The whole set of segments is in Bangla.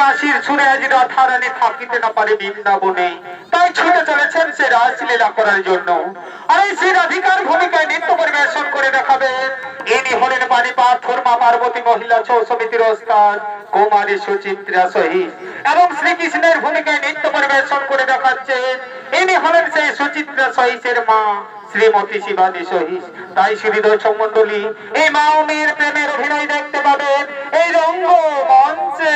বাঁশির সুরে আজ রাধারানী থাকিতে না পারে বৃন্দাবনে। তাই ছুটে চলেছেন সে রাসলীলা করার জন্য। আর এই শ্রী রাধিকার ভূমিকায় নৃত্য পরিবেশন করে দেখাবেন ইনি হলেন বাণী পাথর মা পার্বতী, মহিলা ছৌ সমিতির ওস্তাদ কুমারী, সুচিত্রা সহিত এবং শ্রীকৃষ্ণের ভূমিকায় নৃত্য পরিবেশন করে দেখাচ্ছেন ইনি হলেন সেই সুচিত্রা সহিসের মা, শ্রীমতী শিবানী সহিস তাই শ্রী দর্শক মন্ডলী এই মা মেয়ের প্রেমের অভিনয় দেখতে পাবেন এই রঙ্গ মঞ্চে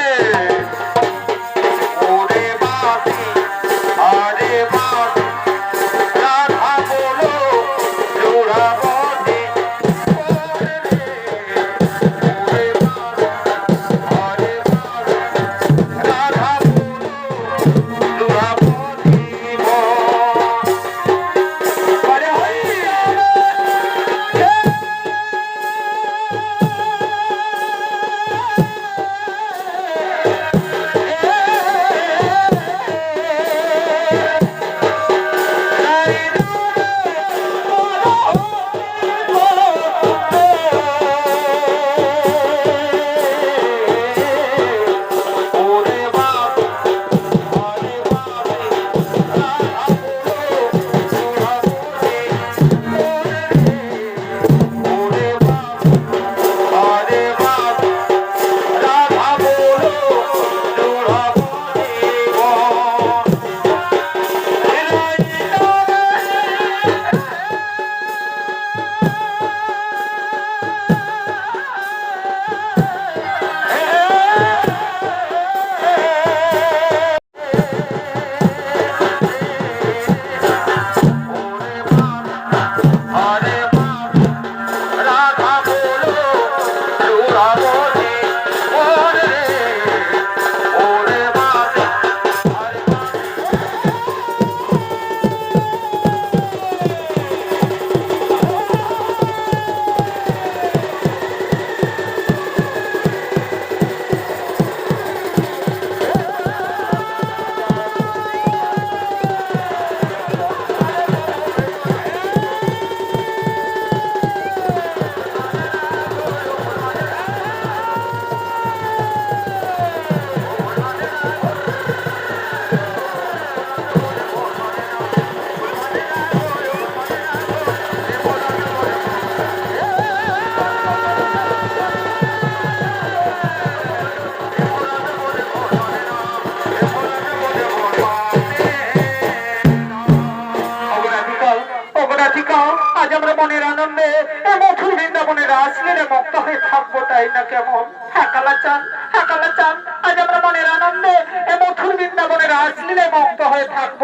বৃন্দাবনের মুক্ত হয়ে থাকব তাই না কেমন? হ্যাঁ কালাচান হ্যাঁ কালাচান আজ আমরা মনের আনন্দে এ মধুর বৃন্দাবনের আসলে মুক্ত হয়ে থাকব,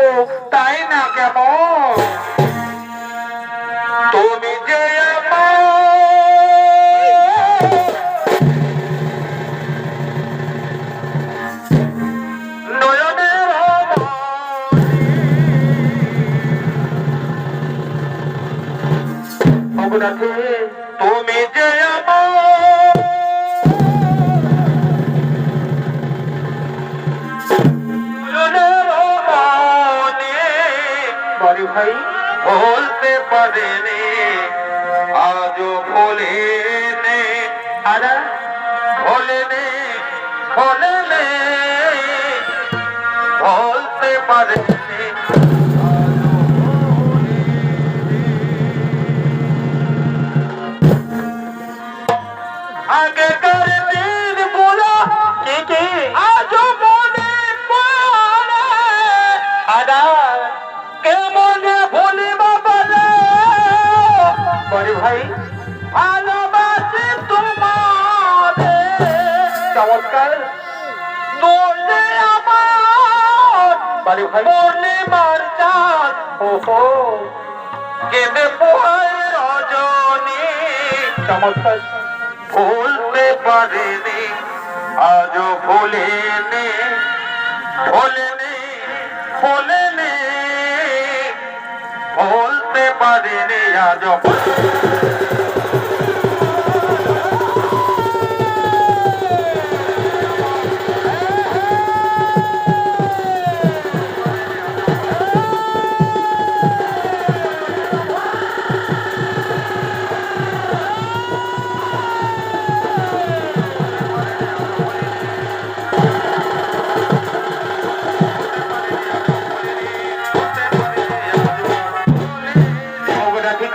তাই না কেমন? তুমি যে অবরাধে তুমি যে ভাই বলতে পারেনি আজও ভোলেনে। আরা ভোলেনে ভোলেনে বলতে পারেনি। ভাই, ভালোবাসি তোমারে চমৎকার। তোলে আমার বড় ভাই। মনে মার চাঁদ ওহো। কেঁদে পোহায় রজনী। চমৎকার। ভুলতে পারিনি আজও ভুলিনি ভুলিনি ভুলিনি ভুলতে পারিনি আজও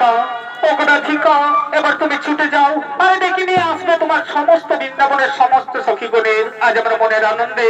রাধিকা ওগো রাধিকা এবার তুমি ছুটে যাও। আরে দেখি নিয়ে আসবে তোমার সমস্ত বৃন্দাবনের সমস্ত সখীগণের, আজ আমরা মনের আনন্দে।